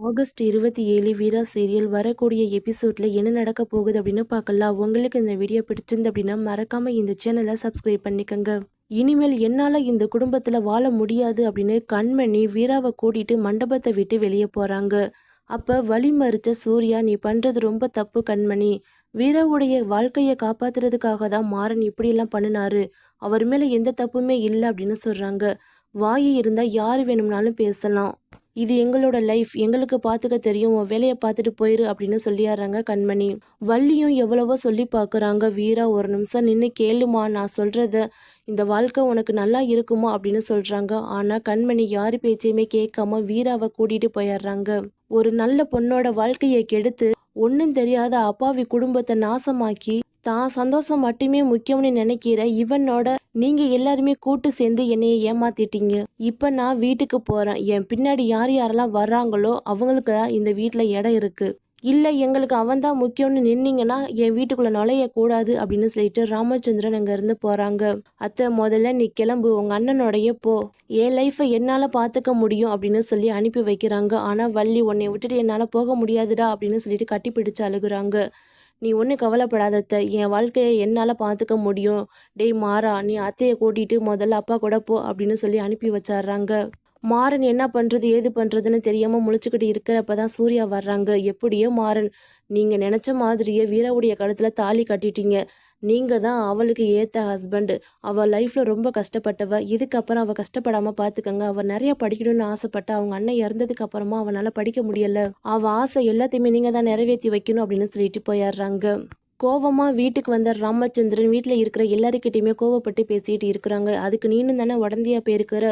August இருபத்தி ஏழு வீரா serial வரக்கூடிய எபிசோட்ல என்ன நடக்க போகுது அப்படின்னு பார்க்கலாம். உங்களுக்கு இந்த வீடியோ பிடிச்சிருந்து அப்படின்னா மறக்காம இந்த சேனலை சப்ஸ்கிரைப் பண்ணிக்கோங்க. இனிமேல் என்னால இந்த குடும்பத்துல வாழ முடியாது அப்படின்னு கண்மணி வீராவை கூட்டிட்டு மண்டபத்தை விட்டு வெளியே போறாங்க. அப்ப வழி மறிச்ச சூர்யா நீ பண்றது ரொம்ப தப்பு கண்மணி. வீராவுடைய வாழ்க்கையை காப்பாத்துறதுக்காக தான் மாறன் இப்படியெல்லாம் பண்ணினாரு. அவர் மேல எந்த தப்புமே இல்லை அப்படின்னு சொல்றாங்க. வாயி இருந்தா யாரு வேணும்னாலும் பேசலாம். இது எங்களோட லைஃப் எங்களுக்கு பார்த்துக்க தெரியும். உன் வேலையை பார்த்துட்டு போயிரு அப்படின்னு சொல்லிடுறாங்க கண்மணி. வள்ளியும் எவ்வளவோ சொல்லி பார்க்குறாங்க வீரா ஒரு நிமிஷம் நின்று கேளுமா நான் சொல்கிறத இந்த வாழ்க்கை உனக்கு நல்லா இருக்குமா அப்படின்னு சொல்கிறாங்க ஆனால் கண்மணி யார் பேச்சையுமே கேட்காம வீராவை கூட்டிகிட்டு போயிடுறாங்க. ஒரு நல்ல பொண்ணோட வாழ்க்கையை கெடுத்து ஒன்றும் தெரியாத அப்பாவி குடும்பத்தை நாசமாக்கி தான் சந்தோஷம் மட்டுமே முக்கியம்னு நினைக்கிற இவனோட நீங்க எல்லாருமே கூட்டு சேர்ந்து என்னைய ஏமாத்திட்டீங்க. இப்ப நான் வீட்டுக்கு போறேன். என் பின்னாடி யார் யாரெல்லாம் வர்றாங்களோ அவங்களுக்கு தான் இந்த வீட்டுல இடம் இருக்கு. இல்ல எங்களுக்கு அவன் தான் முக்கியம்னு நின்னீங்கன்னா என் வீட்டுக்குள்ள நுழைய கூடாது அப்படின்னு சொல்லிட்டு ராமச்சந்திரன் அங்க இருந்து போறாங்க. அத்தை முதல்ல நீ கிளம்பு. உங்க அண்ணனோடைய போ. என் லைஃப்பை என்னால பாத்துக்க முடியும் அப்படின்னு சொல்லி அனுப்பி வைக்கிறாங்க. ஆனா வள்ளி உன்னை விட்டுட்டு என்னால போக முடியாதுடா அப்படின்னு சொல்லிட்டு கட்டி பிடிச்சு அழுகுறாங்க. நீ ஒன்றும் கவலைப்படாதத்த. என் வாழ்க்கையை என்னால் பார்த்துக்க முடியும். டேய் மாறா நீ அத்தையை கூட்டிகிட்டு முதல்ல அப்பா கூட போ அப்படின்னு சொல்லி அனுப்பி வச்சிட்றாங்க. மாறன் என்ன பண்ணுறது ஏது பண்ணுறதுன்னு தெரியாமல் முழிச்சுக்கிட்டு இருக்கிறப்ப தான் சூர்யா வர்றாங்க. எப்படியோ மாறன் நீங்கள் நினச்ச மாதிரியே வீரவுடைய கழுத்தில் தாலி கட்டிட்டீங்க. நீங்கள் தான் அவளுக்கு ஏற்ற ஹஸ்பண்டு அவள் லைஃப்பில் ரொம்ப கஷ்டப்பட்டவ. இதுக்கப்புறம் அவள் கஷ்டப்படாமல் பார்த்துக்கங்க அவள் நிறைய படிக்கணும்னு ஆசைப்பட்ட அவங்க அண்ணன் இறந்ததுக்கு அப்புறமா அவனால் படிக்க முடியலை. அவள் ஆசை எல்லாத்தையுமே நீங்கள் தான் நிறைவேற்றி வைக்கணும் அப்படின்னு சொல்லிட்டு போயிடுறாங்க. கோவமாக வீட்டுக்கு வந்த ராமச்சந்திரன் வீட்டில் இருக்கிற எல்லாருக்கிட்டையுமே கோவப்பட்டு பேசிகிட்டு இருக்கிறாங்க. அதுக்கு நீனும் தானே உடந்தையா போயிருக்கிற?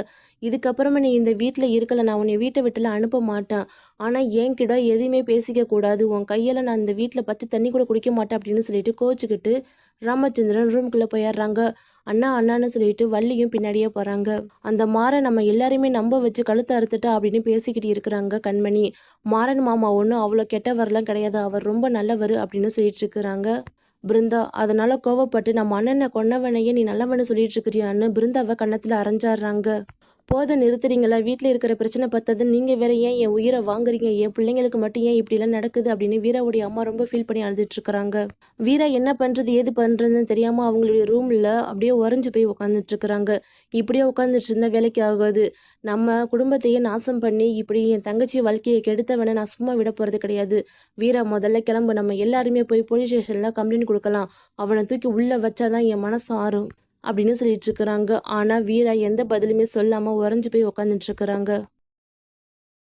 இதுக்கப்புறமா நீ இந்த வீட்டில் இருக்கலை நான் உன்னை வீட்டை விட்டுல அனுப்ப மாட்டேன். ஆனால் என்கிட்ட எதுவுமே பேசிக்க கூடாது. உன் கையில் நான் இந்த வீட்டில் பச்சை தண்ணி கூட குடிக்க மாட்டேன் அப்படின்னு சொல்லிட்டு கோச்சிக்கிட்டு ராமச்சந்திரன் ரூம்குள்ளே போயிடுறாங்க. அண்ணா அண்ணான்னு சொல்லிட்டு வள்ளியும் பின்னாடியே போகிறாங்க அந்த மாறன் நம்ம எல்லாரையுமே நம்ப வச்சு கழுத்தை அறுத்துட்டா அப்படின்னு பேசிக்கிட்டு இருக்கிறாங்க கண்மணி. மாறன் மாமா ஒன்றும் அவ்வளோ கெட்டவரெலாம் கிடையாது. அவர் ரொம்ப நல்லவர் அப்படின்னு சொல்லிட்டு இருக்கிறாங்க. பிருந்தா அதனால கோவப்பட்டு நம்ம அண்ணனை கொன்னவனையே நீ நல்லவனு சொல்லிட்டு இருக்கிறியான்னு பிருந்தாவை கன்னத்தில் அரைஞ்சாடுறாங்க. போதை நிறுத்துறீங்களா? வீட்டில் இருக்கிற பிரச்சனை பார்த்தது நீங்கள் வேற ஏன் என் உயிரை வாங்குறீங்க? என் பிள்ளைங்களுக்கு மட்டும் ஏன் இப்படிலாம் நடக்குது? அப்படின்னு வீராவுடைய அம்மா ரொம்ப ஃபீல் பண்ணி அழுதுட்டு இருக்கிறாங்க வீரா என்ன பண்ணுறது ஏது பண்ணுறதுன்னு தெரியாமல் அவங்களுடைய ரூமில் அப்படியே உறைஞ்சு போய் உட்காந்துட்டு இருக்கிறாங்க இப்படியே உட்காந்துட்டு இருந்தால் வேலைக்கு ஆகாது. நம்ம குடும்பத்தையே நாசம் பண்ணி இப்படி என் தங்கச்சி வாழ்க்கையை கெடுத்தவனை நான் சும்மா விட போகிறது கிடையாது. வீரா முதல்ல கிளம்பு. நம்ம எல்லாருமே போய் போலீஸ் ஸ்டேஷனில் கம்ப்ளைண்ட் கொடுக்கலாம். அவனை தூக்கி உள்ளே வச்சாதான் என் மனசு ஆறும். அப்படின்னு சொல்லிட்டு இருக்கிறாங்க. ஆனால் வீரா எந்த பதிலுமே சொல்லாமல் உறைஞ்சு போய் உக்காந்துட்டு இருக்கிறாங்க.